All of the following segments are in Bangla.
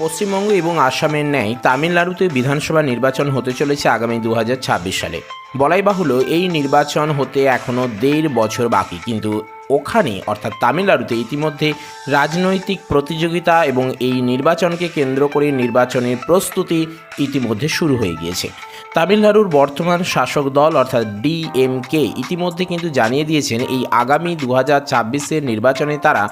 পশ্চিমবঙ্গ এবং আসামের ন্যায় তামিলনাড়ুতে বিধানসভা নির্বাচন হতে চলেছে আগামী দু হাজার ছাব্বিশ সালে। বলাই বাহুল্য, এই নির্বাচন হতে এখনও দেড় বছর বাকি। কিন্তু ওখানে, অর্থাৎ তামিলনাড়ুতে ইতিমধ্যে রাজনৈতিক প্রতিযোগিতা এবং এই নির্বাচনকে কেন্দ্র করে নির্বাচনের প্রস্তুতি ইতিমধ্যে শুরু হয়ে গিয়েছে। তামিলনাড়ুর বর্তমান শাসক দল, অর্থাৎ ডিএমকে ইতিমধ্যে কিন্তু জানিয়ে দিয়েছেন, এই আগামী দু হাজার নির্বাচনে তারা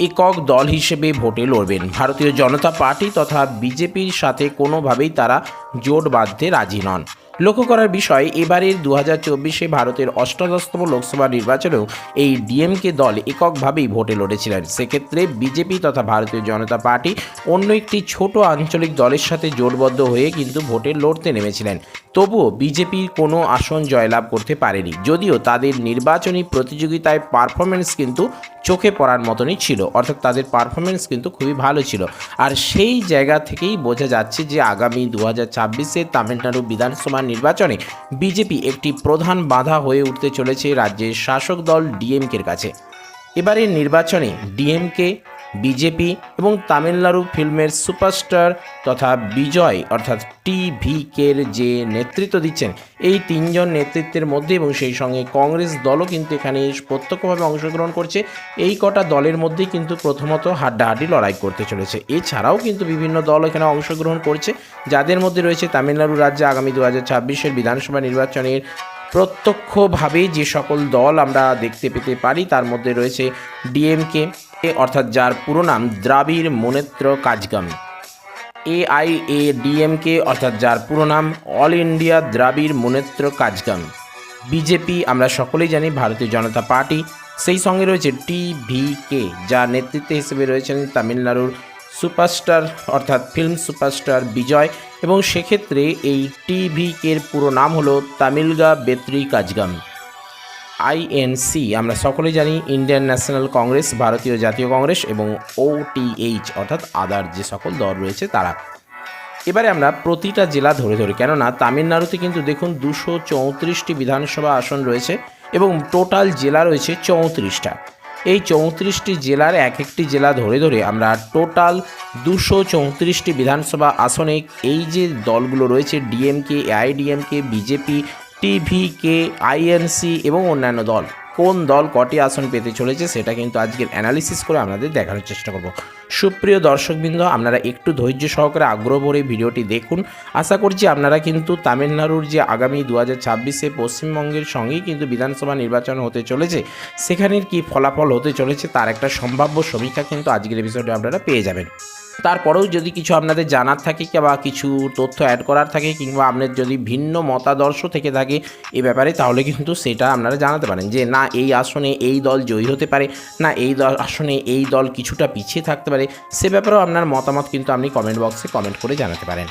একক দল হিসেবে ভোটে লড়বেন। ভারতীয় জনতা পার্টি তথা বিজেপির সাথে কোনোভাবেই তারা জোট বাঁধতে রাজি নন। লক্ষ্য করার বিষয়, এবারের দু হাজার চব্বিশে ভারতের অষ্টাদশতম লোকসভা নির্বাচনেও এই ডিএমকে দল এককভাবেই ভোটে লড়েছিলেন। সেক্ষেত্রে বিজেপি তথা ভারতীয় জনতা পার্টি অন্য একটি ছোট আঞ্চলিক দলের সাথে জোটবদ্ধ হয়ে কিন্তু ভোটে লড়তে নেমেছিলেন। তবুও বিজেপির কোনো আসন জয়লাভ করতে পারেনি, যদিও তাদের নির্বাচনী প্রতিযোগিতায় পারফরমেন্স কিন্তু চোখে পড়ার মতনই ছিল, অর্থাৎ তাদের পারফরমেন্স কিন্তু খুবই ভালো ছিল। আর সেই জায়গা থেকেই বোঝা যাচ্ছে যে আগামী দু হাজার ছাব্বিশে তামিলনাড়ু বিধানসভা নির্বাচনে বিজেপি একটি প্রধান বাধা হয়ে উঠতে চলেছে রাজ্যের শাসক দল ডিএমকের কাছে। এবারের নির্বাচনে ডিএমকে বিজেপি এবং তামিলনাড়ু ফিল্মের সুপারস্টার তথা বিজয়, অর্থাৎ টিভিকের যে নেতৃত্ব দিচ্ছেন, এই তিনজন নেতৃত্বের মধ্যে এবং সেই সঙ্গে কংগ্রেস দলও কিন্তু এখানে প্রত্যক্ষভাবে অংশগ্রহণ করছে। এই কটা দলের মধ্যেই কিন্তু প্রথমত হাড্ডাহাড্ডি লড়াই করতে চলেছে। এছাড়াও কিন্তু বিভিন্ন দল এখানে অংশগ্রহণ করছে, যাদের মধ্যে রয়েছে তামিলনাড়ু রাজ্যে আগামী দু হাজার ছাব্বিশের বিধানসভা নির্বাচনের প্রত্যক্ষভাবে যে সকল দল আমরা দেখতে পেতে পারি, তার মধ্যে রয়েছে ডিএমকে অর্থাৎ যার পুরো নাম দ্রাবিড় মুনেত্র কাজগাম। এআইএ ডিএমকে অর্থাৎ যার পুরো নাম All India Dravida Munnetra Kazhagam. BJP, আমরা সকলেই জানি, ভারতীয় জনতা পার্টি, সেই সঙ্গে রয়েছে টিভিকে যার নেতৃত্বে হিসেবে রয়েছেন তামিলনাড়ুর সুপারস্টার, অর্থাৎ ফিল্ম সুপারস্টার বিজয়, এবং সেক্ষেত্রে এই টিভিকের পুরো নাম হলো তামিলগা বেত্রি কাজগাম। আইএনসি আমরা সকলেই জানি ইন্ডিয়ান ন্যাশনাল কংগ্রেস ভারতীয় জাতীয় কংগ্রেস এবং ওটিএইচ অর্থাৎ আদার যে সকল দল রয়েছে তারা। এবারে আমরা প্রতিটা জেলা ধরে ধরে, কেননা তামিলনাড়ুতে কিন্তু দেখুন দুশো চৌত্রিশটি বিধানসভা আসন রয়েছে এবং টোটাল জেলা রয়েছে চৌত্রিশটা। এই চৌত্রিশটি জেলার এক একটি জেলা ধরে ধরে আমরা টোটাল দুশো চৌত্রিশটি বিধানসভা আসনে এই যে দলগুলো রয়েছে ডিএমকে এআইডিএমকে বিজেপি টিভিকে আইএনসি এবং অন্যান্য দল। কোন দল কটি আসন পেতে চলেছে সেটা কিন্তু আজকের অ্যানালিসিস করে আপনাদের দেখানোর চেষ্টা করব। সুপ্রিয় দর্শকবৃন্দ, আপনারা একটু ধৈর্য সহকারে আগ্রহ ভরে ভিডিওটি দেখুন। আশা করছি আপনারা কিন্তু তামিলনাড়ুর যে আগামী দু হাজার ছাব্বিশে পশ্চিমবঙ্গের সঙ্গেই কিন্তু বিধানসভা নির্বাচন হতে চলেছে, সেখানের কি ফলাফল হতে চলেছে তার একটা সম্ভাব্য সমীক্ষা কিন্তু আজকের এপিসোডে আপনারা পেয়ে যাবেন। তারপরেও যদি কিছু আপনাদের জানার থাকে বা কিছু তথ্য অ্যাড করার থাকে কিংবা আপনার যদি ভিন্ন মতাদর্শ থেকে থাকে এ ব্যাপারে, তাহলে কিন্তু সেটা আপনারা জানাতে পারেন যে, না, এই আসনে এই দল জয়ী হতে পারে, না, এই দল, আসনে এই দল কিছুটা পিছিয়ে থাকতে পারে, সে ব্যাপারেও আপনার মতামত কিন্তু আপনি কমেন্ট বক্সে কমেন্ট করে জানাতে পারেন।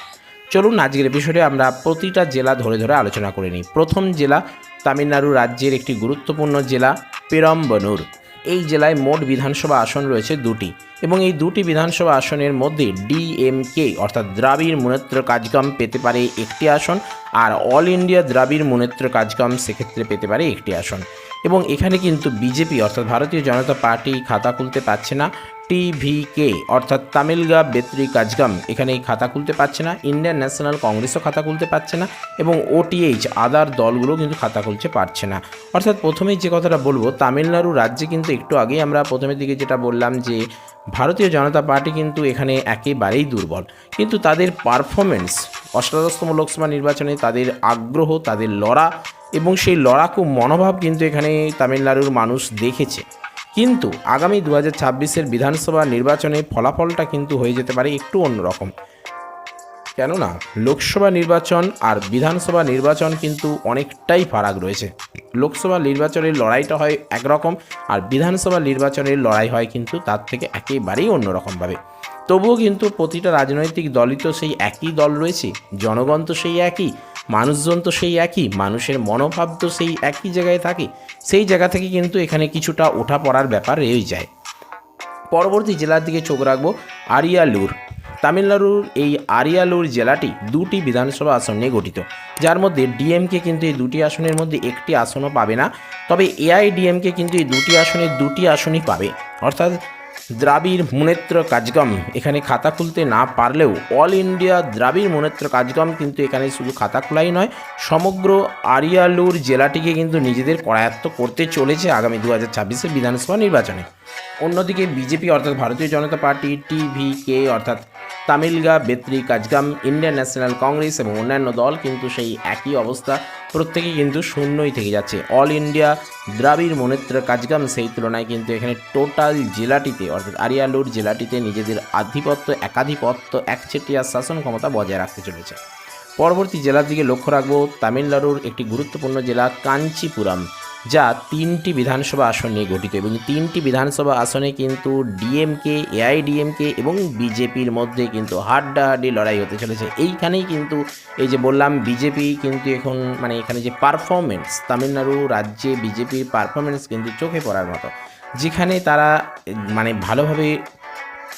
চলুন, আজকের বিষয়ে আমরা প্রতিটা জেলা ধরে ধরে আলোচনা করে নিই। প্রথম জেলা তামিলনাড়ু রাজ্যের একটি গুরুত্বপূর্ণ জেলা, পেরম্বনুর। এই জেলায় মোট বিধানসভা আসন রয়েছে দুটি এবং এই দুটি বিধানসভা আসনের মধ্যে ডিএমকে অর্থাৎ দ্রাবিড় মুনেত্র কাজকাম পেতে পারে একটি আসন আর অল ইন্ডিয়া দ্রাবিড় মুনেত্র কাজকাম সেক্ষেত্রে পেতে পারে একটি আসন। এবং এখানে কিন্তু বিজেপি, অর্থাৎ ভারতীয় জনতা পার্টি খাতা খুলতে পারছে না। টিভিকে অর্থাৎ তামিলগা বেত্রি কাজগাম এখানে এই খাতা খুলতে পারছে না ইন্ডিয়ান ন্যাশনাল কংগ্রেসও খাতা খুলতে পারছে না, এবং ওটিএইচ আদার দলগুলো কিন্তু খাতা খুলতে পারছে না। অর্থাৎ প্রথমেই যে কথাটা বলব, তামিলনাড়ু রাজ্যে কিন্তু একটু আগেই আমরা প্রথমের দিকে যেটা বললাম যে, ভারতীয় জনতা পার্টি কিন্তু এখানে একেবারেই দুর্বল। কিন্তু তাদের পারফরমেন্স অষ্টাদশতম লোকসভা নির্বাচনে তাদের আগ্রহ, তাদের লড়া, এবং সেই লড়াকু মনোভাব কিন্তু এখানে তামিলনাড়ুর মানুষ দেখেছে। কিন্তু আগামী দু হাজার ছাব্বিশের বিধানসভা নির্বাচনে ফলাফলটা কিন্তু হয়ে যেতে পারে একটু অন্যরকম। কেননা, লোকসভা নির্বাচন আর বিধানসভা নির্বাচন কিন্তু অনেকটাই ফারাক রয়েছে। লোকসভা নির্বাচনের লড়াইটা হয় একরকম আর বিধানসভা নির্বাচনের লড়াই হয় কিন্তু তার থেকে একেবারেই অন্যরকমভাবে। তবুও কিন্তু প্রতিটা রাজনৈতিক দলই তো সেই একই দল রয়েছে। জনগণ তো সেই একই, মানুষজন তো সেই একই, মানুষের মনোভাব তো সেই একই জায়গায় থাকে। সেই জায়গা থেকে কিন্তু এখানে কিছুটা ওঠা পড়ার ব্যাপার রয়েই যায়। পরবর্তী জেলার দিকে চোখ রাখব, আরিয়ালুর। তামিলনাড়ুর এই আরিয়ালুর জেলাটি দুটি বিধানসভা আসন নিয়ে গঠিত। যার মধ্যে ডিএমকে কিন্তু এই দুটি আসনের মধ্যে একটি আসনও পাবে না, তবে এআইডিএমকে কিন্তু এই দুটি আসনের দুটি আসনই পাবে। অর্থাৎ দ্রাবিড় মুনেত্র কাজগম। এখানে খাতা খুলতে না পারলেও অল ইন্ডিয়া দ্রাবিড় মুনেত্র কাজগম কিন্তু এখানে শুধু খাতা খোলাই নয়, সমগ্র আরিয়ালুর জেলাটিকে কিন্তু নিজেদের করায়ত্ত করতে চলেছে আগামী দু হাজার বিধানসভা নির্বাচনে। অন্যদিকে বিজেপি অর্থাৎ ভারতীয় জনতা পার্টি টিভিকে অর্থাৎ Tamilaga, Vettri, Kazhagam, Indian National Congress এবং অন্যান্য দল কিন্তু সেই একই অবস্থা। প্রত্যেকেই কিন্তু শূন্যই থেকে যাচ্ছে। অল ইন্ডিয়া, দ্রাবিড়, মনেত্র, কাজগাম সেই তুলনায় কিন্তু এখানে টোটাল জেলাটিতে অর্থাৎ আরিয়ালুর জেলাটিতে নিজেদের আধিপত্য, একাধিপত্য, একচেটিয়া শাসন ক্ষমতা বজায় রাখতে চলেছে। পরবর্তী জেলার দিকে লক্ষ্য রাখব, তামিলনাড়ুর একটি গুরুত্বপূর্ণ জেলা, কাঞ্চিপুরম। যা তিনটি বিধানসভা আসন নিয়ে গঠিত এবং তিনটি বিধানসভা আসনে কিন্তু ডিএমকে এআইডিএমকে এবং বিজেপির মধ্যে কিন্তু হাড্ডাহাড্ডি লড়াই হতে চলেছে। এইখানেই কিন্তু এই যে বললাম বিজেপি কিন্তু এখন মানে এখানে যে পারফরমেন্স তামিলনাড়ু রাজ্যে বিজেপির পারফরমেন্স কিন্তু চোখে পড়ার মতো, যেখানে তারা মানে ভালোভাবে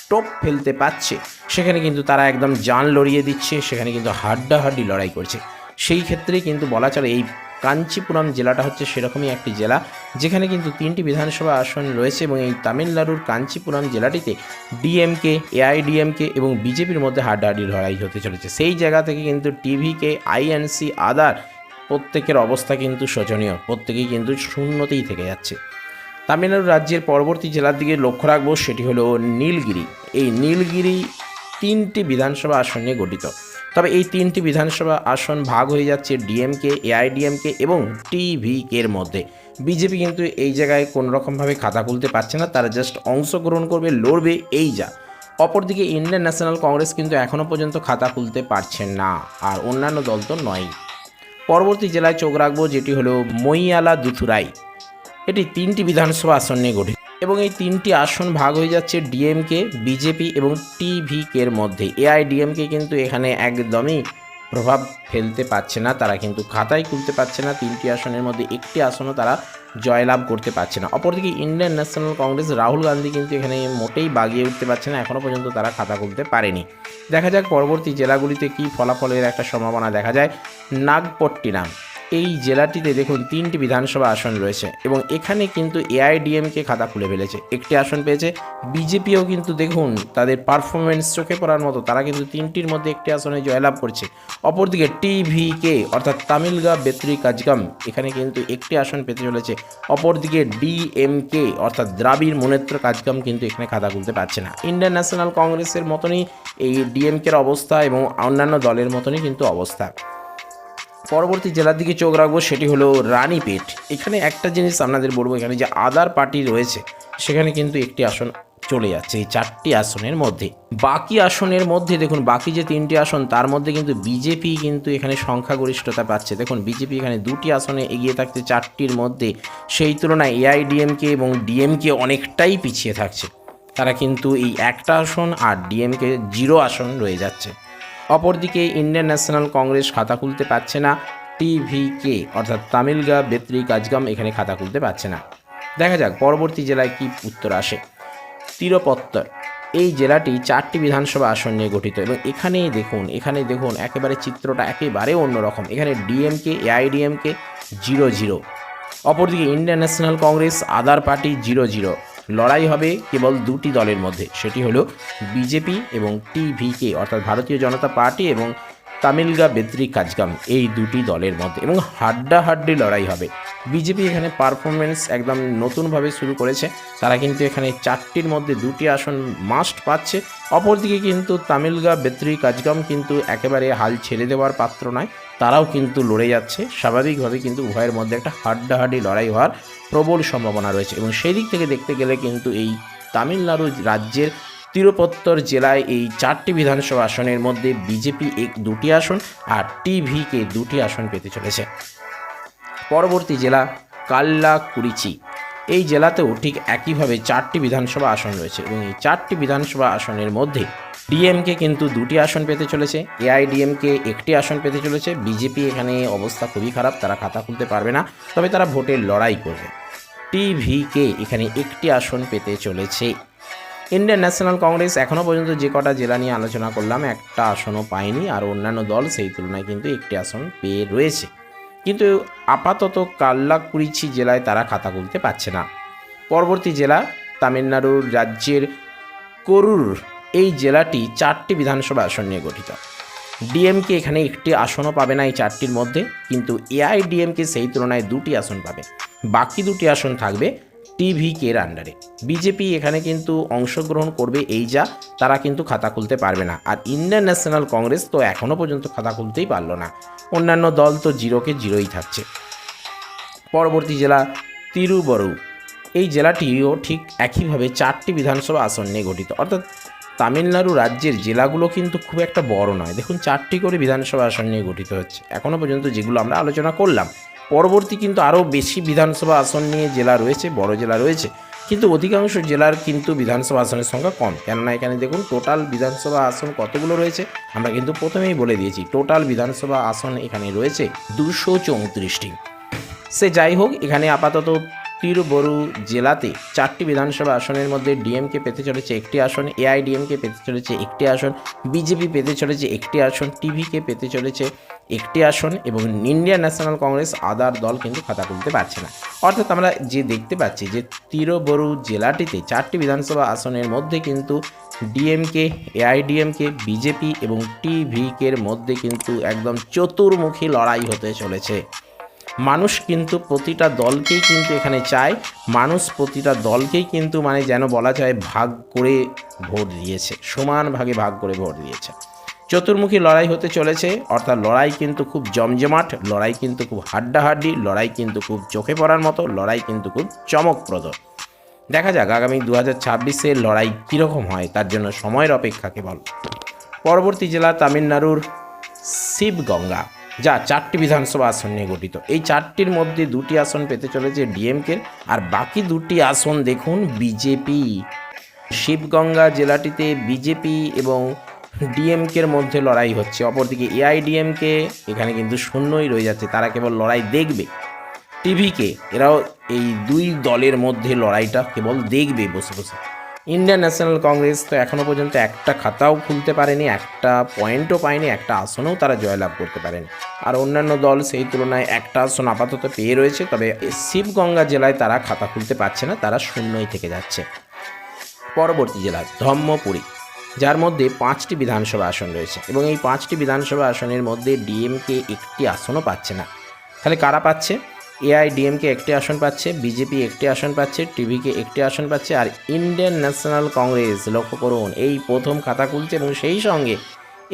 টপ ফেলতে পারছে, সেখানে কিন্তু তারা একদম জান লড়িয়ে দিচ্ছে, সেখানে কিন্তু হাড্ডাহাড্ডি লড়াই করছে। সেই ক্ষেত্রে কিন্তু বলা চলে এই কাঞ্চিপুরম জেলাটা হচ্ছে সেরকমই একটি জেলা, যেখানে কিন্তু তিনটি বিধানসভা আসন রয়েছে এবং এই তামিলনাড়ুর কাঞ্চিপুরম জেলাটিতে ডিএমকে, এআইডিএমকে এবং বিজেপির মধ্যে হাড্ডাহাড্ডি লড়াই হতে চলেছে। সেই জায়গা থেকে কিন্তু টিভিকে, আইএনসি, আদার প্রত্যেকের অবস্থা কিন্তু শোচনীয়, প্রত্যেকেই কিন্তু শূন্যতেই থেকে যাচ্ছে। তামিলনাড়ু রাজ্যের পরবর্তী জেলার দিকে লক্ষ্য রাখব, সেটি হলো নীলগিরি। এই নীলগিরি তিনটি বিধানসভা আসন নিয়ে গঠিত। তবে এই তিনটি বিধানসভা আসন ভাগ হয়ে যাচ্ছে ডিএমকে, এআইডিএমকে এবং টিভিকে এর মধ্যে। বিজেপি কিন্তু এই জায়গায় কোনো রকমভাবে খাতা খুলতে পারছে না, তারা জাস্ট অংশগ্রহণ করবে, লড়বে, এই যা। অপরদিকে ইন্ডিয়ান ন্যাশনাল কংগ্রেস কিন্তু এখনও পর্যন্ত খাতা খুলতে পারছে না, আর অন্যান্য দল তো নয় পরবর্তী জেলায় চোখ রাখব, যেটি হলো মইয়ালা দুথুরাই। এটি তিনটি বিধানসভা আসন নিয়ে গঠিত। এবং এই তিনটি আসন ভাগ হয়ে যাচ্ছে ডিএমকে, বিজেপি এবং টিভিকের মধ্যে। এআইডিএমকে কিন্তু এখানে একদমই প্রভাব ফেলতে পারছে না, তারা কিন্তু খাতায় খুলতে পারছে না, তিনটি আসনের মধ্যে একটি আসনও তারা জয়লাভ করতে পারছে না। অপরদিকে Indian National Congress, Rahul Gandhi কিন্তু এখানে মোটেই বাগিয়ে উঠতে পারছে না, এখনও পর্যন্ত তারা খাতা খুলতে পারেনি। দেখা যাক পরবর্তী জেলাগুলিতে কী ফলাফলের একটা সম্ভাবনা দেখা যায়। নাগপট্টিনাম। এই জেলাটিতে দেখুন তিনটি বিধানসভা আসন রয়েছে এবং এখানে কিন্তু এআইডিএমকে খাতা খুলে ফেলেছে। একটি আসন পেয়েছে, বিজেপিও কিন্তু দেখুন তাদের পারফরমেন্স চোখে পড়ার মতো, তারা কিন্তু তিনটির মধ্যে একটি আসনে জয়লাভ করছে। অপরদিকে টিভিকে, অর্থাৎ তামিলগা বেত্রি কাজগাম, এখানে কিন্তু একটি আসন পেতে চলেছে। অপরদিকে ডিএমকে, অর্থাৎ দ্রাবিড় মনেত্র কাজগাম কিন্তু এখানে খাতা খুলতে পারছে না। ইন্ডিয়ান ন্যাশনাল কংগ্রেসের মতনই এই ডিএমকের অবস্থা এবং অন্যান্য দলের মতনই কিন্তু অবস্থা। পরবর্তী জেলার দিকে চোখ রাখব সেটি হলো রানীপেট। এখানে একটা জিনিস আপনাদের বলব এখানে যে আদার পার্টি রয়েছে, সেখানে কিন্তু একটি আসন চলে যাচ্ছে এই চারটি আসনের মধ্যে। বাকি আসনের মধ্যে দেখুন, বাকি যে তিনটি আসন, তার মধ্যে কিন্তু বিজেপি কিন্তু এখানে সংখ্যাগরিষ্ঠতা পাচ্ছে। দেখুন, বিজেপি এখানে দুটি আসনে এগিয়ে থাকছে চারটির মধ্যে। সেই তুলনায় এআইডিএমকে এবং ডিএমকে অনেকটাই পিছিয়ে থাকছে। তারা কিন্তু এই একটা আসন আর ডিএমকে জিরো আসন রয়ে যাচ্ছে। অপরদিকে ইন্ডিয়ান ন্যাশনাল কংগ্রেস খাতা খুলতে পারছে না, টিভিকে, অর্থাৎ তামিলগা, বেত্রি কাজগাম এখানে খাতা খুলতে পারছে না। দেখা যাক পরবর্তী জেলায় কি উত্তর আসে। তিরপত্তর, এই জেলাটি চারটি বিধানসভা আসন নিয়ে গঠিত এবং এখানেই দেখুন এখানে দেখুন একেবারে চিত্রটা একেবারে অন্যরকম। এখানে ডিএমকে, এআইডিএমকে, জিরো জিরো। অপরদিকে Indian National Congress, other party, zero zero. লড়াই হবে কেবল দুটি দলের মধ্যে। সেটি হলো বিজেপি এবং টিভিকে, অর্থাৎ ভারতীয় জনতা পার্টি এবং তামিলগা বেত্রি কাজগাম, এই দুটি দলের মধ্যে। এবং হাড্ডাহাড্ডি লড়াই হবে। বিজেপি এখানে পারফরমেন্স একদম নতুনভাবে শুরু করেছে। তারা কিন্তু এখানে চারটির মধ্যে দুটি আসন মাস্ট পাচ্ছে। অপরদিকে কিন্তু তামিলগা বেত্রি কাজগাম কিন্তু একেবারে হাল ছেড়ে দেওয়ার পাত্র নয়। তারাও কিন্তু লড়ে যাচ্ছে। স্বাভাবিকভাবে কিন্তু উভয়ের মধ্যে একটা হাড্ডাহাড্ডি লড়াই হওয়ার প্রবল সম্ভাবনা রয়েছে এবং সেই দিক থেকে দেখতে গেলে কিন্তু এই তামিলনাড়ু রাজ্যের তিরুপত্তর জেলায় এই চারটি বিধানসভা আসনের মধ্যে বিজেপি এক দুটি আসন আর টিভিকে দুটি আসন পেতে চলেছে। পরবর্তী জেলা কাল্লাকুরিচি এই জেলাতেও ঠিক একইভাবে চারটি বিধানসভা আসন রয়েছে এবং এই চারটি বিধানসভা আসনের মধ্যে ডিএমকে কিন্তু দুটি আসন পেতে চলেছে। এআইডিএমকে একটি আসন পেতে চলেছে। বিজেপি এখানে অবস্থা খুবই খারাপ, তারা খাতা খুলতে পারবে না, তবে তারা ভোটের লড়াই করবে। টিভিকে এখানে একটি আসন পেতে চলেছে। ইন্ডিয়ান ন্যাশনাল কংগ্রেস এখনও পর্যন্ত যে কটা জেলা নিয়ে আলোচনা করলাম, একটা আসনও পায়নি, আর অন্যান্য দল সেই তুলনায় কিন্তু একটি আসন পেয়ে রয়েছে। কিন্তু আপাতত কাল্লাকুরিচি জেলায় তারা খাতা খুলতে পারছে না। পরবর্তী জেলা তামিলনাড়ুর রাজ্যের করুর এই জেলাটি চারটি বিধানসভা আসন নিয়ে গঠিত। ডিএমকে এখানে একটি আসনও পাবে না এই চারটির মধ্যে, কিন্তু এআইডিএমকে সেই তুলনায় দুটি আসন পাবে। বাকি দুটি আসন থাকবে টিভি কের আন্ডারে। বিজেপি এখানে কিন্তু অংশগ্রহণ করবে এই যা, তারা কিন্তু খাতা খুলতে পারবে না। আর ইন্ডিয়ান ন্যাশনাল কংগ্রেস তো এখনও পর্যন্ত খাতা খুলতেই পারল না। অন্যান্য দল তো জিরোকে জিরোই থাকছে। পরবর্তী জেলা তিরুবরু। এই জেলাটিও ঠিক একইভাবে চারটি বিধানসভা আসন নিয়ে গঠিত। অর্থাৎ তামিলনাড়ু রাজ্যের জেলাগুলো কিন্তু খুব একটা বড় নয়। দেখুন, চারটি করে বিধানসভা আসন নিয়ে গঠিত হচ্ছে। এখনও পর্যন্ত যেগুলো আমরা আলোচনা করলাম, পরবর্তী কিন্তু আরও বেশি বিধানসভা আসন নিয়ে জেলা রয়েছে, বড় জেলা রয়েছে। কিন্তু অধিকাংশ জেলার কিন্তু বিধানসভা আসনের সংখ্যা কম। কেননা এখানে দেখুন, টোটাল বিধানসভা আসন কতগুলো রয়েছে? আমরা কিন্তু প্রথমেই বলে দিয়েছি, টোটাল বিধানসভা আসন এখানে রয়েছে দুশো চৌত্রিশটি। সে যাই হোক, এখানে আপাতত তিরুবরু জেলাতে চারটি বিধানসভা আসনের মধ্যে ডিএমকে পেতে চলেছে একটি আসন, এআইডিএমকে পেতে চলেছে একটি আসন, বিজেপি পেতে চলেছে একটি আসন, টিভিকে পেতে চলেছে একটি আসন এবং ইন্ডিয়ান ন্যাশনাল কংগ্রেস আদার দল কিন্তু খাতা খুলতে পারছে না। অর্থাৎ আমরা যে দেখতে পাচ্ছি যে তিরুবরু জেলাটিতে চারটি বিধানসভা আসনের মধ্যে কিন্তু ডিএমকে, এআইডিএমকে, বিজেপি এবং টিভিকের মধ্যে কিন্তু একদম চতুর্মুখী লড়াই হতে চলেছে। মানুষ কিন্তু প্রতিটা দলকেই কিন্তু এখানে চায়। মানুষ প্রতিটা দলকেই কিন্তু মানে যেন বলা যায় ভাগ করে ভোট দিয়েছে, সমান ভাগে ভাগ করে ভোট দিয়েছে। চতুর্মুখী লড়াই হতে চলেছে, অর্থাৎ লড়াই কিন্তু খুব জমজমাট, লড়াই কিন্তু খুব হাড্ডাহাড্ডি, লড়াই কিন্তু খুব চোখে পড়ার মতো, লড়াই কিন্তু খুব চমকপ্রদ। দেখা যাক আগামী দু হাজার ছাব্বিশের লড়াই কীরকম হয়, তার জন্য সময়ের অপেক্ষা কেবল। পরবর্তী জেলা তামিলনাড়ুর শিবগঙ্গা। যা চারটি বিধানসভা আসন নিয়ে গঠিত। এই চারটির মধ্যে দুটি আসন পেতে চলেছে ডিএমকে, আর বাকি দুটি আসন দেখুন বিজেপি। শিবগঙ্গা জেলাটিতে বিজেপি এবং ডিএমকের মধ্যে লড়াই হচ্ছে। অপরদিকে এআইডিএমকে, এখানে কিন্তু শূন্যই রয়ে যাচ্ছে, তারা কেবল লড়াই দেখবে। টিভিকে, এরাও এই দুই দলের মধ্যে লড়াইটা কেবল দেখবে বসে বসে। ইন্ডিয়ান ন্যাশনাল কংগ্রেস তো এখনও পর্যন্ত একটা খাতাও খুলতে পারেনি, একটা পয়েন্টও পায়নি, একটা আসনেও তারা জয়লাভ করতে পারেনি। আর অন্যান্য দল সেই তুলনায় একটা আসন আপাতত পেয়ে রয়েছে, তবে শিবগঙ্গা জেলায় তারা খাতা খুলতে পারছে না, তারা শূন্যই থেকে যাচ্ছে। পরবর্তী জেলা ধম্মপুরী যার মধ্যে পাঁচটি বিধানসভা আসন রয়েছে এবং এই পাঁচটি বিধানসভা আসনের মধ্যে ডিএমকে একটি আসনও পাচ্ছে না। তাহলে কারা পাচ্ছে? এআইডিএমকে একটি আসন পাচ্ছে বিজেপি একটি আসন পাচ্ছে টিভিকে একটি আসন পাচ্ছে, আর ইন্ডিয়ান ন্যাশনাল কংগ্রেস লক্ষ্য করুন, এই প্রথম খাতা খুলছে এবং সেই সঙ্গে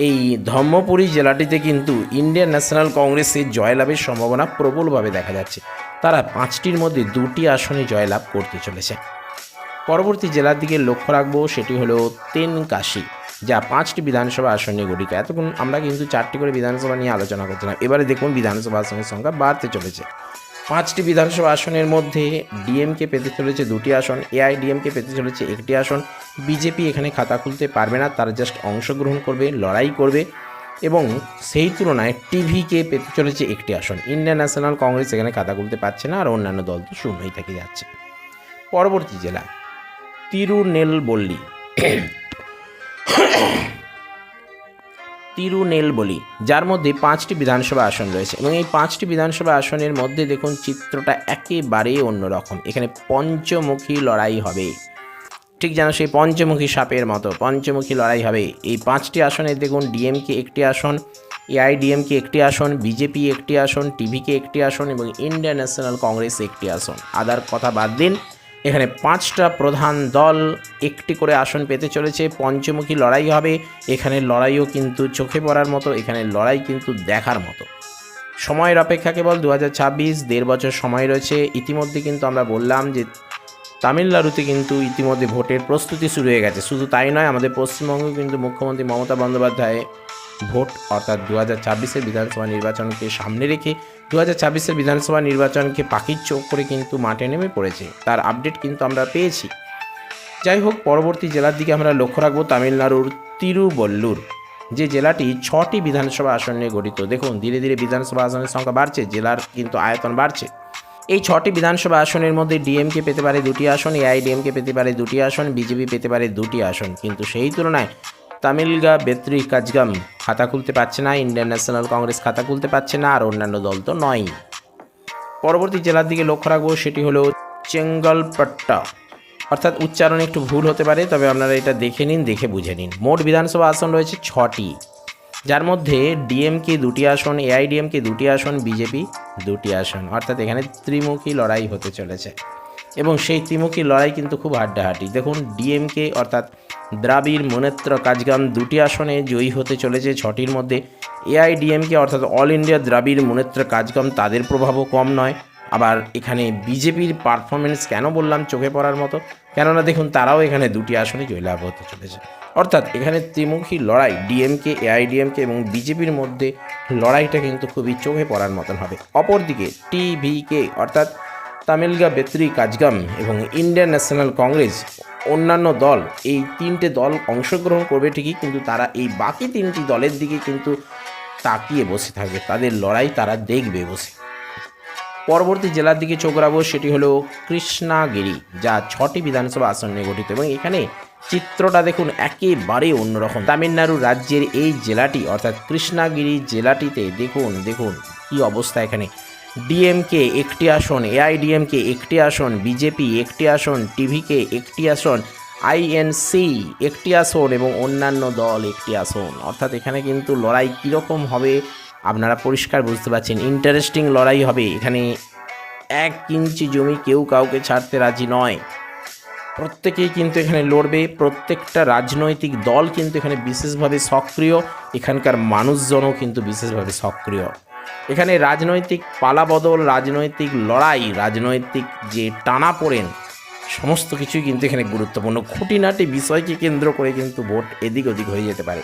এই ধর্মপুরী জেলাটিতে কিন্তু ইন্ডিয়ান ন্যাশনাল কংগ্রেসের জয়লাভের সম্ভাবনা প্রবলভাবে দেখা যাচ্ছে। তারা পাঁচটির মধ্যে দুটি আসনে জয়লাভ করতে চলেছে। পরবর্তী জেলার দিকে লক্ষ্য রাখব, সেটি হলো তেনকাশি, যা পাঁচটি বিধানসভা আসন নিয়ে গঠিত। এতক্ষণ আমরা কিন্তু চারটি করে বিধানসভা নিয়ে আলোচনা করছিলাম। এবারে দেখুন বিধানসভা আসনের সংখ্যা বাড়তে চলেছে। পাঁচটি বিধানসভা আসনের মধ্যে ডিএমকে পেতে চলেছে দুটি আসন এআইডিএমকে পেতে চলেছে একটি আসন। বিজেপি এখানে খাতা খুলতে পারবে না, তারা জাস্ট অংশগ্রহণ করবে, লড়াই করবে এবং সেই তুলনায় টিভিকে পেতে চলেছে একটি আসন। ইন্ডিয়ান ন্যাশনাল কংগ্রেস এখানে খাতা খুলতে পারছে না আর অন্যান্য দল তো শূন্যই থেকে যাচ্ছে। পরবর্তী জেলা, তিরুনেলবল্লী। তিরুনেলবলি যার মধ্যে পাঁচটি বিধানসভা আসন রয়েছে। এবং এই পাঁচটি বিধানসভা আসনের মধ্যে দেখুন, চিত্রটা একেবারে অন্যরকম। এখানে পঞ্চমুখী লড়াই হবে। ঠিক যেন সেই পঞ্চমুখী সাপের মতো, পঞ্চমুখী লড়াই হবে। এই পাঁচটি আসনে দেখুন, ডিএমকে একটি আসন, এআইডিএমকে একটি আসন, বিজেপি একটি আসন, টিভিকে একটি আসন এবং ইন্ডিয়ান ন্যাশনাল কংগ্রেস একটি আসন। আদার কথা বাদ দিন এখানে পাঁচটা প্রধান দল একটি করে আসন পেতে চলেছে। পঞ্চমুখী লড়াই হবে। এখানে লড়াইও কিন্তু চোখে পড়ার মতো, এখানে লড়াই কিন্তু দেখার মতো। সময়ের অপেক্ষা কেবল দু হাজার ছাব্বিশ, দেড় বছর সময় রয়েছে। ইতিমধ্যে কিন্তু আমরা বললাম যে তামিলনাড়ুতে কিন্তু ইতিমধ্যে ভোটের প্রস্তুতি শুরু হয়ে গেছে। শুধু তাই নয়, আমাদের পশ্চিমবঙ্গে কিন্তু মুখ্যমন্ত্রী মমতা বন্দ্যোপাধ্যায় ভোট অর্থাৎ দু হাজার ছাব্বিশের বিধানসভা নির্বাচনকে সামনে রেখে দু হাজার ছাব্বিশের বিধানসভা নির্বাচনকে পাখির চোখ করে কিন্তু মাঠে নেমে পড়েছে। তার আপডেট কিন্তু আমরা পেয়েছি। যাই হোক, পরবর্তী জেলার দিকে আমরা লক্ষ্য রাখব তামিলনাড়ুর তিরুবল্লুর। যে জেলাটি ছটি বিধানসভা আসন নিয়ে গঠিত। দেখুন, ধীরে ধীরে বিধানসভা আসনের সংখ্যা বাড়ছে, জেলার কিন্তু আয়তন বাড়ছে। এই ছটি বিধানসভা আসনের মধ্যে ডিএমকে পেতে পারে দুটি আসন, এআইডিএমকে পেতে পারে দুটি আসন, বিজেপি পেতে পারে দুটি আসন। কিন্তু সেই তুলনায় তামিলগা বেত্রি কাজগাম খাতা খুলতে পারছে না, ইন্ডিয়ান ন্যাশনাল কংগ্রেস খাতা খুলতে পারছে না, আর অন্যান্য দল তো নয়। পরবর্তী জেলার দিকে লক্ষ্য রাখব, সেটি হলো চেঙ্গলপট্টা। অর্থাৎ উচ্চারণ একটু ভুল হতে পারে, তবে আপনারা এটা দেখে নিন, দেখে বুঝে নিন। মোট বিধানসভা আসন রয়েছে ছটি, যার মধ্যে ডিএমকে দুটি আসন, এআইডিএমকে দুটি আসন, বিজেপি দুটি আসন। অর্থাৎ এখানে ত্রিমুখী লড়াই হতে চলেছে। এবং সেই ত্রিমুখী লড়াই কিন্তু খুব হাড্ডাহাড্ডি। দেখুন ডিএমকে অর্থাৎ দ্রাবিড় মনেত্র কাজগাম দুটি আসনে জয়ী হতে চলেছে ছটির মধ্যে। এআইডিএমকে অর্থাৎ অল ইন্ডিয়া দ্রাবিড় মনেত্র কাজগাম তাদের প্রভাবও কম নয়। আবার এখানে বিজেপির পারফরমেন্স কেন বললাম চোখে পড়ার মতো? কেননা দেখুন, তারাও এখানে দুটি আসনে জয়লাভ হতে চলেছে। অর্থাৎ এখানে ত্রিমুখী লড়াই ডিএমকে এআইডিএমকে এবং বিজেপির মধ্যে লড়াইটা কিন্তু খুবই চোখে পড়ার মতন হবে। অপরদিকে টিভিকে অর্থাৎ তামিলগা বেত্রি কাজগাম এবং ইন্ডিয়ান ন্যাশনাল কংগ্রেস অন্যান্য দল, এই তিনটে দল অংশগ্রহণ করবে ঠিকই, কিন্তু তারা এই বাকি তিনটি দলের দিকে কিন্তু তাকিয়ে বসে থাকবে তাদের লড়াই তারা দেখবে বসে। পরবর্তী জেলার দিকে চোখ রাখব, সেটি হলো কৃষ্ণাগিরি, যা ছটি বিধানসভা আসন নিয়ে গঠিত এবং এখানে চিত্রটা দেখুন একেবারে অন্যরকম। তামিলনাড়ু রাজ্যের এই জেলাটি, অর্থাৎ কৃষ্ণাগিরি জেলাটিতে দেখুন দেখুন কি অবস্থা এখানে। ডিএমকে একটি আসন এআইডিএমকে একটি আসন বিজেপি একটি আসন টিভিকে একটি আসন আইএনসি একটি আসন এবং অন্যান্য দল একটি আসন। অর্থাৎ এখানে কিন্তু লড়াই কীরকম হবে আপনারা পরিষ্কার বুঝতে পারছেন। ইন্টারেস্টিং লড়াই হবে। এখানে এক ইঞ্চি জমি কেউ কাউকে ছাড়তে রাজি নয়। প্রত্যেকেই কিন্তু এখানে লড়বে। প্রত্যেকটা রাজনৈতিক দল কিন্তু এখানে বিশেষভাবে সক্রিয়। এখানকার মানুষজনও কিন্তু বিশেষভাবে সক্রিয়। এখানে রাজনৈতিক পালাবদল, রাজনৈতিক লড়াই, রাজনৈতিক যে টানা পড়েন সমস্ত কিছুই কিন্তু এখানে গুরুত্বপূর্ণ। খুঁটিনাটি বিষয়কে কেন্দ্র করে কিন্তু ভোট এদিক ওদিক হয়ে যেতে পারে।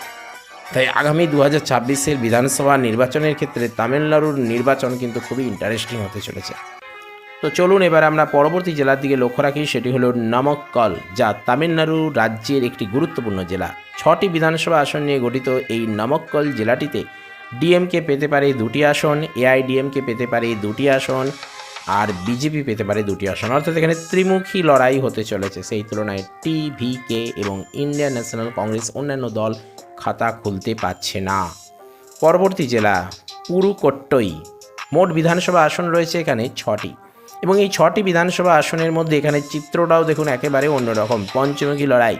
তাই আগামী দু হাজার ছাব্বিশের বিধানসভা নির্বাচনের ক্ষেত্রে তামিলনাড়ুর নির্বাচন কিন্তু খুবই ইন্টারেস্টিং হতে চলেছে। তো চলুন এবার আমরা পরবর্তী জেলার দিকে লক্ষ্য রাখি, সেটি হলো নমক্কল, যা তামিলনাড়ু রাজ্যের একটি গুরুত্বপূর্ণ জেলা। ছটি বিধানসভা আসন নিয়ে গঠিত এই নমক্কল জেলাটিতে ডিএমকে পেতে পারে দুটি আসন এআইডিএমকে পেতে পারে দুটি আসন, আর বিজেপি পেতে পারে দুটি আসন। অর্থাৎ এখানে ত্রিমুখী লড়াই হতে চলেছে। সেই তুলনায় টিভিকে এবং ইন্ডিয়ান ন্যাশনাল কংগ্রেস অন্যান্য দল খাতা খুলতে পারছে না। পরবর্তী জেলা, পুরুকোট্টই। মোট বিধানসভা আসন রয়েছে এখানে ছটি। এবং এই ছটি বিধানসভা আসনের মধ্যে এখানে চিত্রটাও দেখুন একেবারে অন্যরকম। পঞ্চমুখী লড়াই।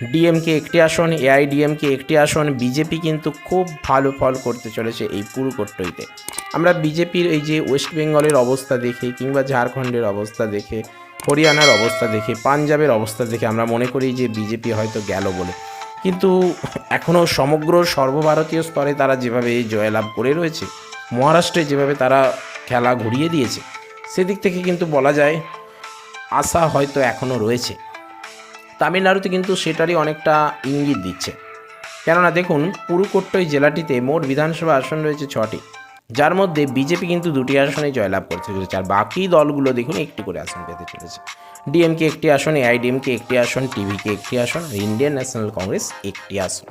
ডিএমকে একটি আসন এআইডিএমকে একটি আসন, বিজেপি কিন্তু খুব ভালো ফল করতে চলেছে এই পুরুকোট্টইতে আমরা বিজেপির এই যে ওয়েস্ট বেঙ্গলের অবস্থা দেখে, কিংবা ঝাড়খণ্ডের অবস্থা দেখে, হরিয়ানার অবস্থা দেখে, পাঞ্জাবের অবস্থা দেখে আমরা মনে করি যে বিজেপি হয়তো গেল বলে। কিন্তু এখনও সমগ্র সর্বভারতীয় স্তরে তারা যেভাবে জয়লাভ করে রয়েছে, মহারাষ্ট্রে যেভাবে তারা খেলা ঘুরিয়ে দিয়েছে, সেদিক থেকে কিন্তু বলা যায় আশা হয়তো এখনও রয়েছে। তামিলনাড়ুতে কিন্তু সেটারই অনেকটা ইঙ্গিত দিচ্ছে। কেননা দেখুন, পুরুকোট্টই জেলাটিতে মোট বিধানসভা আসন রয়েছে ছটি। যার মধ্যে বিজেপি কিন্তু দুটি আসনে জয়লাভ করতে চলেছে আর বাকি দলগুলো দেখুন, একটি করে আসন পেতে চলেছে। ডিএমকে একটি আসন, এআইডিএমকে একটি আসন, টিভিকে একটি আসন, আর ইন্ডিয়ান ন্যাশনাল কংগ্রেস একটি আসন।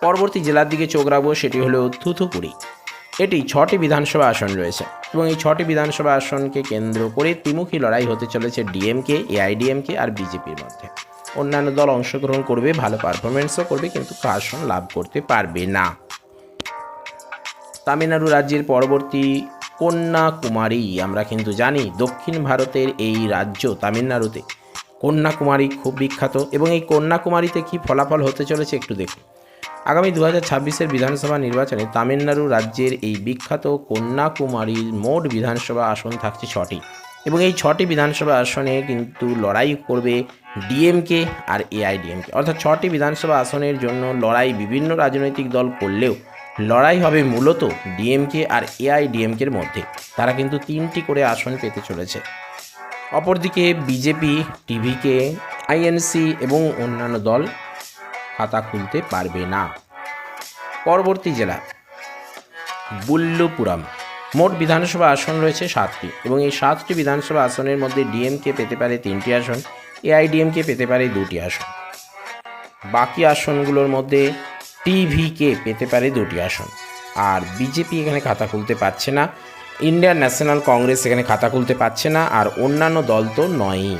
পরবর্তী জেলার দিকে চোখ রাখব, সেটি হলো থুথুকুড়ি। এটি ছটি বিধানসভা আসন রয়েছে এবং এই ছটি বিধানসভা আসনকে কেন্দ্র করে ত্রিমুখী লড়াই হতে চলেছে ডিএমকে, এআইডিএমকে আর বিজেপির মধ্যে। অন্যান্য দল অংশগ্রহণ করবে, ভালো পারফরমেন্সও করবে, কিন্তু আসন লাভ করতে পারবে না। তামিলনাড়ু রাজ্যের পরবর্তী কন্যাকুমারী, আমরা কিন্তু জানি দক্ষিণ ভারতের এই রাজ্য তামিলনাড়ুতে। কন্যাকুমারী খুব বিখ্যাত এবং এই কন্যাকুমারীতে কী ফলাফল হতে চলেছে একটু দেখুন। আগামী দু হাজার বিধানসভা নির্বাচনে তামিলনাড়ু রাজ্যের এই বিখ্যাত কন্যাকুমারীর মোট বিধানসভা আসন থাকছে ছটি। এবং এই ছটি বিধানসভা আসনে কিন্তু লড়াই করবে ডিএমকে আর এআইডিএমকে। অর্থাৎ ছটি বিধানসভা আসনের জন্য লড়াই বিভিন্ন রাজনৈতিক দল করলেও লড়াই হবে মূলত ডিএমকে আর এআইডিএমকের মধ্যে। তারা কিন্তু তিনটি করে আসন পেতে চলেছে। অপরদিকে বিজেপি, টিভিকে, আইএনসি এবং অন্যান্য দল খাতা খুলতে পারবে না। পরবর্তী জেলা, বুল্লুপুরম। মোট বিধানসভা আসন রয়েছে সাতটি এবং এই সাতটি বিধানসভা আসনের মধ্যে ডিএমকে পেতে পারে তিনটি আসন। এআইডিএমকে পেতে পারে দুটি আসন। বাকি আসনগুলোর মধ্যে টিভিকে পেতে পারে দুটি আসন। আর বিজেপি এখানে খাতা খুলতে পারছে না ইন্ডিয়ান ন্যাশনাল কংগ্রেস এখানে খাতা খুলতে পারছে না, আর অন্যান্য দল তো নয়ই।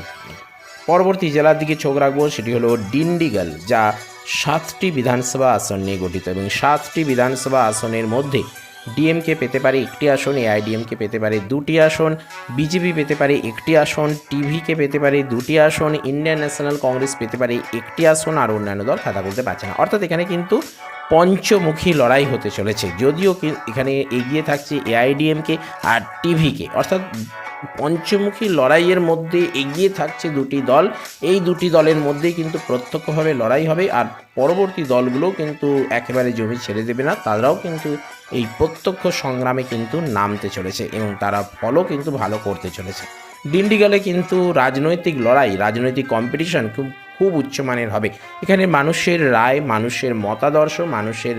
পরবর্তী জেলার দিকে চোখ রাখব, সেটি হলো ডিন্ডিগল, যা সাতটি বিধানসভা আসন নিয়ে গঠিত এবং সাতটি বিধানসভা আসনের মধ্যে ডিএমকে পেতে পারে একটি আসন, এআইডিএমকে পেতে পারে দুটি আসন, বিজেপি পেতে পারে একটি আসন, টিভিকে পেতে পারে দুটি আসন, ইন্ডিয়ান ন্যাশনাল কংগ্রেস পেতে পারে একটি আসন, আর অন্যান্য দল খাতা খুলতে পারছে না। অর্থাৎ এখানে কিন্তু পঞ্চমুখী লড়াই হতে চলেছে। যদিও এখানে এগিয়ে থাকছে এআইডিএমকে আর টিভিকে। অর্থাৎ পঞ্চমুখী লড়াইয়ের মধ্যে এগিয়ে থাকছে দুটি দল। এই দুটি দলের মধ্যেই কিন্তু প্রত্যক্ষভাবে লড়াই হবে, আর পরবর্তী দলগুলো কিন্তু একেবারে জমি ছেড়ে দেবে না। তারাও কিন্তু এই প্রত্যক্ষ সংগ্রামে কিন্তু নামতে চলেছে এবং তারা ফলও কিন্তু ভালো করতে চলেছে। ডিন্ডিগালে কিন্তু রাজনৈতিক লড়াই, রাজনৈতিক কম্পিটিশন খুব খুব উচ্চমানের হবে। এখানে মানুষের রায়, মানুষের মতাদর্শ, মানুষের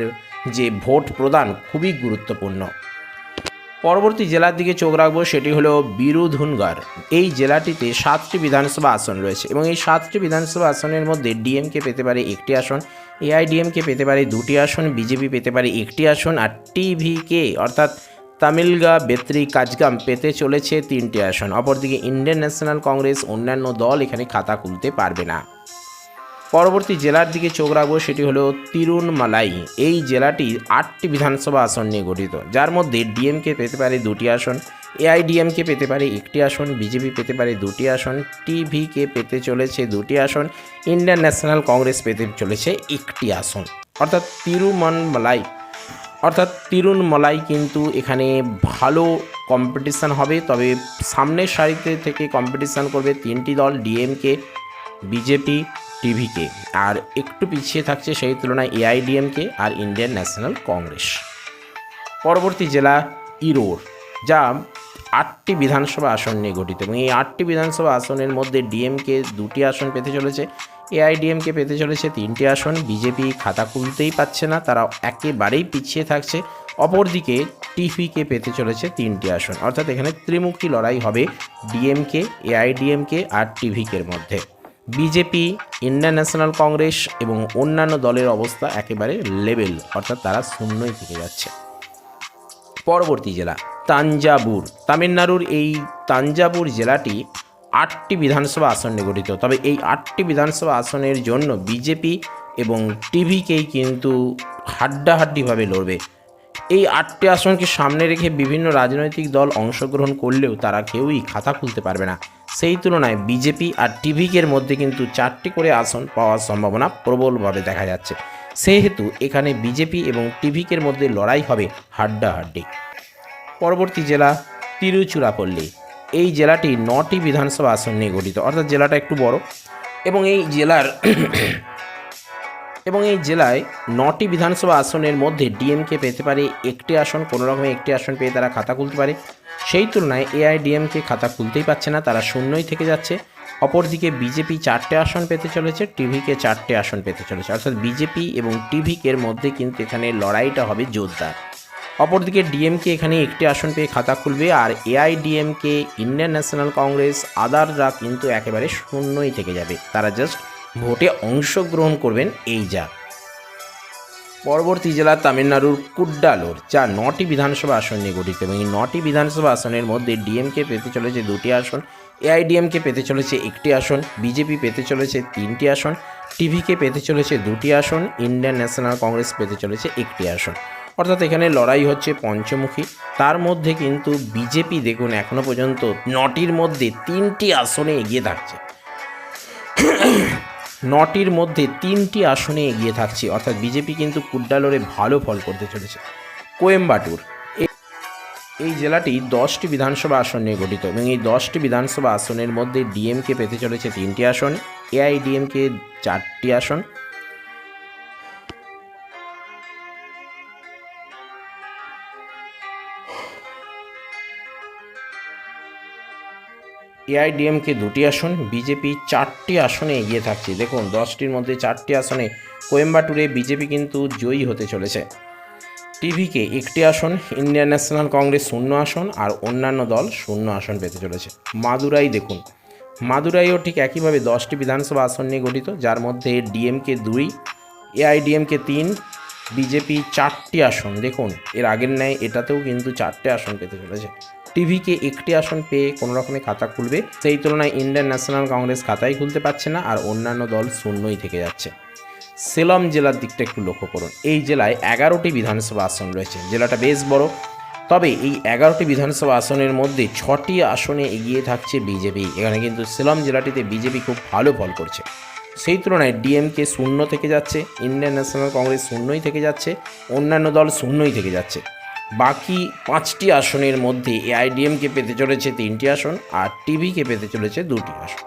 যে ভোট প্রদান খুবই গুরুত্বপূর্ণ। পরবর্তী জেলার দিকে চোখ রাখব সেটি হলো বিরুধুনগড় এই জেলাটিতে সাতটি বিধানসভা আসন রয়েছে এবং এই সাতটি বিধানসভা আসনের মধ্যে ডিএমকে পেতে পারে একটি আসন, এআইডিএমকে পেতে পারে দুটি আসন, বিজেপি পেতে পারে একটি আসন আর টিভিকে অর্থাৎ তামিলগা বেত্রি কাজগাম পেতে চলেছে তিনটি আসন। অপরদিকে ইন্ডিয়ান ন্যাশনাল কংগ্রেস অন্যান্য দল এখানে খাতা খুলতে পারবে না। পরবর্তী জেলার দিকে চোখ রাখব সেটি হলো তিরুনমালাই। এই জেলাটি আটটি বিধানসভা আসন নিয়ে গঠিত। যার মধ্যে ডিএমকে পেতে পারে দুটি আসন, এআইডিএমকে পেতে পারে একটি আসন, বিজেপি পেতে পারে দুটি আসন, টিভিকে পেতে চলেছে দুটি আসন, ইন্ডিয়ান ন্যাশনাল কংগ্রেস পেতে চলেছে একটি আসন। অর্থাৎ তিরুমনমালাই, অর্থাৎ তিরুনমলাই কিন্তু এখানে ভালো কম্পিটিশান হবে। তবে সামনের সারিতে থেকে কম্পিটিশান করবে তিনটি দল, ডিএমকে, বিজেপি টিভিকে। আর একটু পিছিয়ে থাকছে সেই তুলনায় এআইডিএমকে আর ইন্ডিয়ান ন্যাশনাল কংগ্রেস। পরবর্তী জেলা ইরোর, যা আটটি বিধানসভা আসন নিয়ে গঠিত। এবং এই আটটি বিধানসভা আসনের মধ্যে ডিএমকে দুটি আসন পেতে চলেছে, এআইডিএমকে পেতে চলেছে তিনটি আসন। বিজেপি খাতা খুলতেই পাচ্ছে না, তারা একেবারেই পিছিয়ে থাকছে। অপরদিকে টিভিকে পেতে চলেছে তিনটি আসন। অর্থাৎ এখানে ত্রিমুখী লড়াই হবে ডিএমকে, এআইডিএমকে আর টিভিকের মধ্যে। বিজেপি, ইন্ডিয়ান ন্যাশনাল কংগ্রেস এবং অন্যান্য দলের অবস্থা একেবারে লেভেল অর্থাৎ তারা শূন্যই থেকে যাচ্ছে। পরবর্তী জেলা, তাঞ্জাবুর। তামিলনাড়ুর এই তাঞ্জাবুর জেলাটি আটটি বিধানসভা আসন নিয়ে গঠিত। তবে এই আটটি বিধানসভা আসনের জন্য বিজেপি এবং টিভিকেই কিন্তু হাড্ডাহাড্ডিভাবে লড়বে। এই আটটি আসনকে সামনে রেখে বিভিন্ন রাজনৈতিক দল অংশগ্রহণ করলেও তারা কেউই খাতা খুলতে পারবে না। সেই তুলনায় বিজেপি আর টিভিকের মধ্যে কিন্তু চারটি করে আসন পাওয়ার সম্ভাবনা প্রবলভাবে দেখা যাচ্ছে। সেহেতু এখানে বিজেপি এবং টিভিকের মধ্যে লড়াই হবে হাড্ডাহাড্ডি। পরবর্তী জেলা তিরুচুরাপল্লী। এই জেলাটি নটি বিধানসভা আসন নিয়ে গঠিত। অর্থাৎ জেলাটা একটু বড়। এবং এই জেলার এবং এই জেলায় নটি বিধানসভা আসনের মধ্যে ডিএমকে পেতে পারে একটি আসন, কোনো রকমে একটি আসন পেয়ে তারা খাতা খুলতে পারে। সেই তুলনায় এআইডিএমকে খাতা খুলতেই পারছে না, তারা শূন্যই থেকে যাচ্ছে। অপরদিকে বিজেপি চারটে আসন পেতে চলেছে, টিভিকে চারটে আসন পেতে চলেছে। অর্থাৎ বিজেপি এবং টিভিকের মধ্যে কিন্তু এখানে লড়াইটা হবে জোরদার। অপরদিকে ডিএমকে এখানে একটি আসন পেয়ে খাতা খুলবে, আর এআইডিএমকে ইন্ডিয়ান ন্যাশনাল কংগ্রেস, আদাররা কিন্তু একেবারে শূন্যই থেকে যাবে। তারা জাস্ট ভোটে অংশগ্রহণ করবেন এই যা পরবর্তী জেলা তামিলনাড়ুর কুড্ডালোর, যা নটি বিধানসভা আসন নিয়ে গঠিত এবং এই নটি বিধানসভা আসনের মধ্যে ডিএমকে পেতে চলেছে দুটি আসন, এআইডিএমকে পেতে চলেছে একটি আসন, বিজেপি পেতে চলেছে তিনটি আসন, টিভিকে পেতে চলেছে দুটি আসন, ইন্ডিয়ান ন্যাশনাল কংগ্রেস পেতে চলেছে একটি আসন। অর্থাৎ এখানে লড়াই হচ্ছে পঞ্চমুখী। তার মধ্যে কিন্তু বিজেপি দেখুন এখনও পর্যন্ত নটির মধ্যে তিনটি আসনে এগিয়ে থাকছে। নটির মধ্যে তিনটি আসনে এগিয়ে থাকছে। অর্থাৎ বিজেপি কিন্তু কুড্ডালোরে ভালো ফল করতে চলেছে। কোয়েম্বাটুর এই জেলাটি দশটি বিধানসভা আসন নিয়ে গঠিত এবং এই দশটি বিধানসভা আসনের মধ্যে ডিএমকে পেতে চলেছে তিনটি আসন, এআইডিএমকে চারটি আসন এআইডিএমকে দুটি আসন, বিজেপি চারটি আসনে এগিয়ে থাকছে। দেখুন, দশটির মধ্যে চারটি আসনে কোয়েম্বাটুরে বিজেপি কিন্তু জয়ী হতে চলেছে। টিভিকে একটি আসন, ইন্ডিয়ান ন্যাশনাল কংগ্রেস শূন্য আসন, আর অন্যান্য দল শূন্য আসন পেতে চলেছে। মাদুরাই দেখুন, মাদুরাইও ঠিক একইভাবে দশটি বিধানসভা আসন নিয়ে গঠিত, যার মধ্যে ডিএমকে দুই এআইডিএমকে তিন, বিজেপি চারটি আসন। দেখুন, এর আগের ন্যায় এটাতেও কিন্তু চারটে আসন পেতে চলেছে। টিভিকে একটি আসন পেয়ে কোনো রকমে খাতা খুলবে। সেই তুলনায় ইন্ডিয়ান ন্যাশনাল কংগ্রেস খাতাই খুলতে পারছে না আর অন্যান্য দল শূন্যই থেকে যাচ্ছে। সেলম জেলার দিকটা একটু লক্ষ্য করুন। এই জেলায় এগারোটি বিধানসভা আসন রয়েছে। জেলাটা বেশ বড়। তবে এই এগারোটি বিধানসভা আসনের মধ্যে ছটি আসনে এগিয়ে থাকছে বিজেপি। এখানে কিন্তু সেলম জেলাটিতে বিজেপি খুব ভালো ফল করছে। সেই তুলনায় ডিএমকে শূন্য থেকে যাচ্ছে, ইন্ডিয়ান ন্যাশনাল কংগ্রেস শূন্যই থেকে যাচ্ছে, অন্যান্য দল শূন্যই থেকে যাচ্ছে। বাকি পাঁচটি আসনের মধ্যে এআইডিএমকে পেতে চলেছে তিনটি আসন আর টিভিকে পেতে চলেছে দুটি আসন।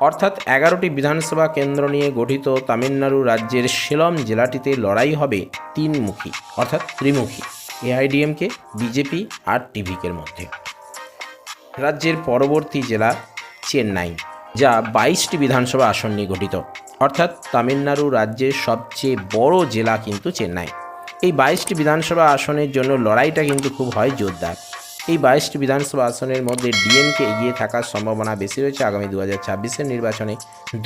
অর্থাৎ এগারোটি বিধানসভা কেন্দ্র নিয়ে গঠিত তামিলনাড়ু রাজ্যের সেলম জেলাটিতে লড়াই হবে তিনমুখী, অর্থাৎ ত্রিমুখী, এআইডিএমকে, বিজেপি আর টিভিকের মধ্যে। রাজ্যের পরবর্তী জেলা চেন্নাই, যা বাইশটি বিধানসভা আসন নিয়ে গঠিত, অর্থাৎ তামিলনাড়ু রাজ্যের সবচেয়ে বড় জেলা কিন্তু চেন্নাই। এই বাইশটি বিধানসভা আসনের জন্য লড়াইটা কিন্তু খুব হয় জোরদার। এই বাইশটি বিধানসভা আসনের মধ্যে ডিএমকে এগিয়ে থাকার সম্ভাবনা বেশি রয়েছে আগামী দু হাজার ছাব্বিশের নির্বাচনে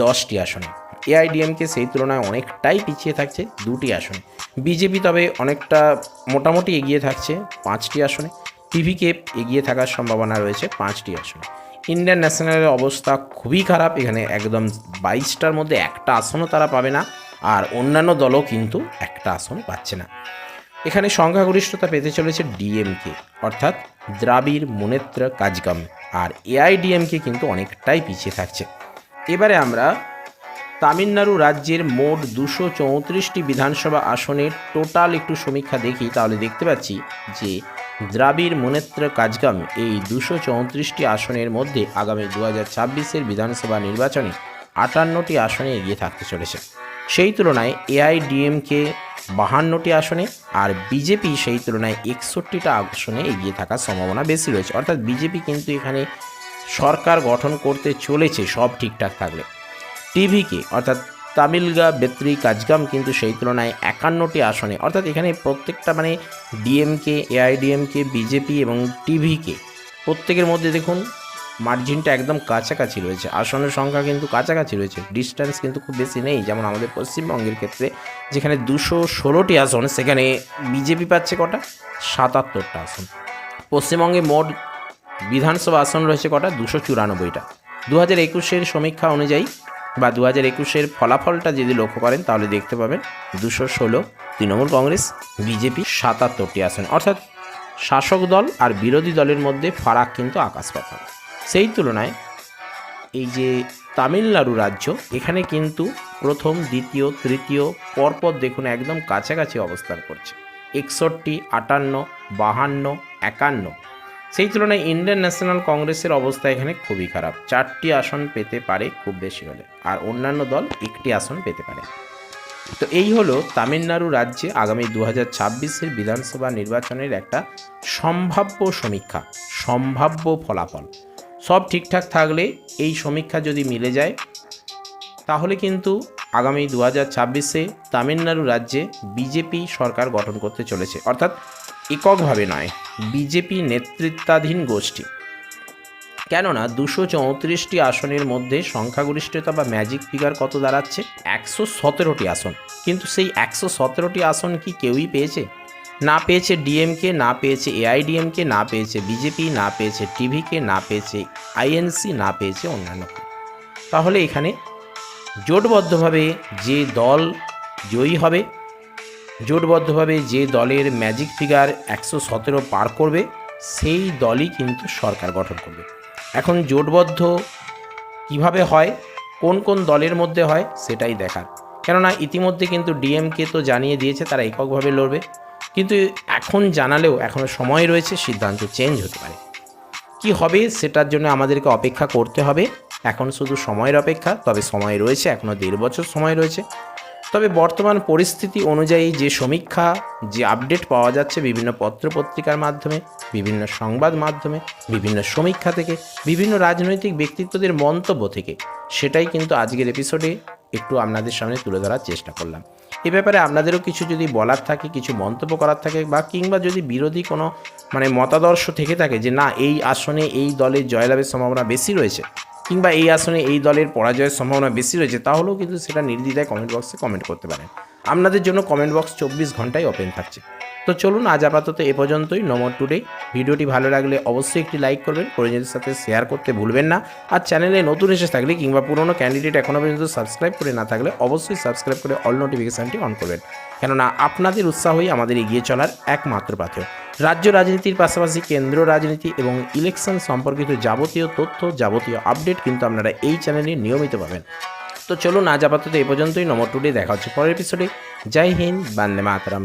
দশটি আসনে। এআইডিএমকে সেই তুলনায় অনেকটাই পিছিয়ে থাকছে দুটি আসনে। বিজেপি তবে অনেকটা মোটামুটি এগিয়ে থাকছে পাঁচটি আসনে। টিভিকে এগিয়ে থাকার সম্ভাবনা রয়েছে পাঁচটি আসনে। ইন্ডিয়ান ন্যাশনালের অবস্থা খুবই খারাপ। এখানে একদম বাইশটার মধ্যে একটা আসনও তারা পাবে না। আর অন্যান্য দলও কিন্তু একটা আসন পাচ্ছে না। এখানে সংখ্যাগরিষ্ঠতা পেতে চলেছে ডিএমকে, অর্থাৎ দ্রাবিড় মুনেত্র কাজগম, আর এআইডিএমকে কিন্তু অনেকটাই পিছিয়ে থাকছে। এবারে আমরা তামিলনাড়ু রাজ্যের মোট দুশো চৌত্রিশটি বিধানসভা আসনের টোটাল একটু সমীক্ষা দেখি, তাহলে দেখতে পাচ্ছি যে দ্রাবিড় মুনেত্র কাজগাম এই দুশো চৌত্রিশটি আসনের মধ্যে আগামী দু হাজার ছাব্বিশের বিধানসভা নির্বাচনে আটান্নটি আসনে এগিয়ে থাকতে চলেছে। সেই তুলনায় এআইডিএমকে বাহান্নটি আসনে আর বিজেপি সেই তুলনায় একষট্টিটা আসনে এগিয়ে থাকার সম্ভাবনা বেশি রয়েছে। অর্থাৎ বিজেপি কিন্তু এখানে সরকার গঠন করতে চলেছে, সব ঠিকঠাক থাকলে। টিভিকে, অর্থাৎ তামিলগা বেত্রি কাজগাম কিন্তু সেই তুলনায় একান্নটি আসনে। অর্থাৎ এখানে প্রত্যেকটা মানে ডিএমকে এআইডিএমকে বিজেপি এবং টিভিকে প্রত্যেকের মধ্যে দেখুন মার্জিনটা একদম কাছাকাছি রয়েছে। আসনের সংখ্যা কিন্তু কাছাকাছি রয়েছে। ডিস্টেন্স কিন্তু খুব বেশি নেই, যেমন আমাদের পশ্চিমবঙ্গের ক্ষেত্রে, যেখানে দুশো ষোলোটি আসন, সেখানে বিজেপি পাচ্ছে কটা? সাতাত্তরটা আসন। পশ্চিমবঙ্গে মোট বিধানসভা আসন রয়েছে কটা? দুশো চুরানব্বইটা। দু হাজার একুশের সমীক্ষা অনুযায়ী বা দু হাজার একুশের ফলাফলটা যদি লক্ষ্য করেন, তাহলে দেখতে পাবেন দুশো ষোলো তৃণমূল কংগ্রেস বিজেপি সাতাত্তরটি আসন। অর্থাৎ শাসক দল আর বিরোধী দলের মধ্যে ফারাক কিন্তু আকাশ পাতাল। সেই তুলনায় এই যে তামিলনাড়ু রাজ্য, এখানে কিন্তু প্রথম, দ্বিতীয়, তৃতীয় পরপর দেখুন একদম কাছাকাছি অবস্থান করছে। একষট্টি, আটান্ন, বাহান্ন, একান্ন। সেই তুলনায় ইন্ডিয়ান ন্যাশনাল কংগ্রেসের অবস্থা এখানে খুবই খারাপ। চারটি আসন পেতে পারে খুব বেশি হলে, আর অন্যান্য দল একটি আসন পেতে পারে। তো এই হলো তামিলনাড়ু রাজ্যে আগামী দু হাজার ছাব্বিশের বিধানসভা নির্বাচনের একটা সম্ভাব্য সমীক্ষা, সম্ভাব্য ফলাফল। সব ঠিকঠাক থাকলে এই সমীক্ষা যদি মিলে যায়, তাহলে কিন্তু আগামী দু হাজার ছাব্বিশে তামিলনাড়ু রাজ্যে বিজেপি সরকার গঠন করতে চলেছে। অর্থাৎ এককভাবে নয়, বিজেপি নেতৃত্বাধীন গোষ্ঠী। কেননা দুশো চৌত্রিশটি আসনের মধ্যে সংখ্যাগরিষ্ঠতা বা ম্যাজিক ফিগার কত দাঁড়াচ্ছে? একশো সতেরোটি আসন। কিন্তু সেই একশো সতেরোটি আসন কি কেউই পেয়েছে? না পেয়েছে ডিএমকে না পেয়েছে এআইডিএমকে না পেয়েছে বিজেপি, না পেয়েছে টিভিকে না পেয়েছে আইএনসি, না পেয়েছে অন্যান্য তাহলে এখানে জোটবদ্ধভাবে যে দল জয়ী হবে, জোটবদ্ধভাবে যে দলের ম্যাজিক ফিগার একশো সতেরো পার করবে, সেই দলই কিন্তু সরকার গঠন করবে। এখন জোটবদ্ধ কীভাবে হয়, কোন কোন দলের মধ্যে হয়, সেটাই দেখার। কেননা ইতিমধ্যে কিন্তু ডিএমকে তো জানিয়ে দিয়েছে, তারা এককভাবে লড়বে। কিন্তু এখন জানালেও এখনও সময় রয়েছে, সিদ্ধান্ত চেঞ্জ হতে পারে। কি হবে সেটার জন্য আমাদেরকে অপেক্ষা করতে হবে। এখন শুধু সময়ের অপেক্ষা, তবে সময় রয়েছে এখনও দেড় বছর সময় রয়েছে। তবে বর্তমান পরিস্থিতি অনুযায়ী যে সমীক্ষা, যে আপডেট পাওয়া যাচ্ছে বিভিন্ন পত্রপত্রিকার মাধ্যমে, বিভিন্ন সংবাদ মাধ্যমে, বিভিন্ন সমীক্ষা থেকে, বিভিন্ন রাজনৈতিক ব্যক্তিত্বদের মন্তব্য থেকে, সেটাই কিন্তু আজকের এপিসোডে একটু আপনাদের সামনে তুলে ধরার চেষ্টা করলাম। এ ব্যাপারে আপনাদেরও কিছু যদি বলার থাকে, কিছু মন্তব্য করার থাকে বা কিংবা যদি বিরোধী কোনো মানে মতাদর্শ থেকে থাকে যে না, এই আসনে এই দলের জয়লাভের সম্ভাবনা বেশি রয়েছে কিংবা এই আসনে এই দলের পরাজয়ের সম্ভাবনা বেশি রয়েছে, তাহলেও কিন্তু সেটা নির্দ্বিধায় কমেন্ট বক্সে কমেন্ট করতে পারেন। আপনাদের জন্য কমেন্ট বক্স চব্বিশ ঘন্টায় ওপেন থাকছে। তো চলুন, আজ আপাতত এ পর্যন্তই নমর টুডে ভিডিওটি ভালো লাগলে অবশ্যই একটি লাইক করবেন পরিজনদের সাথে শেয়ার করতে ভুলবেন না। আর চ্যানেলে নতুন এসে থাকলে কিংবা পুরনো ক্যান্ডিডেট এখনও পর্যন্ত সাবস্ক্রাইব করে না থাকলে অবশ্যই সাবস্ক্রাইব করে অল নোটিফিকেশানটি অন করবেন। কেননা আপনাদের উৎসাহই আমাদের এগিয়ে চলার একমাত্র পাথেয় রাজ্য রাজনীতির পাশাপাশি কেন্দ্র রাজনীতি এবং ইলেকশন সম্পর্কিত যাবতীয় তথ্য, যাবতীয় আপডেট কিন্তু আপনারা এই চ্যানেলে নিয়মিত পাবেন। তো চলুন আজ আপাতত এই পর্যন্তই। নম্বর টুডে দেখা হচ্ছে পরের এপিসোডে জয় হিন্দ, বান্দে মাতরম।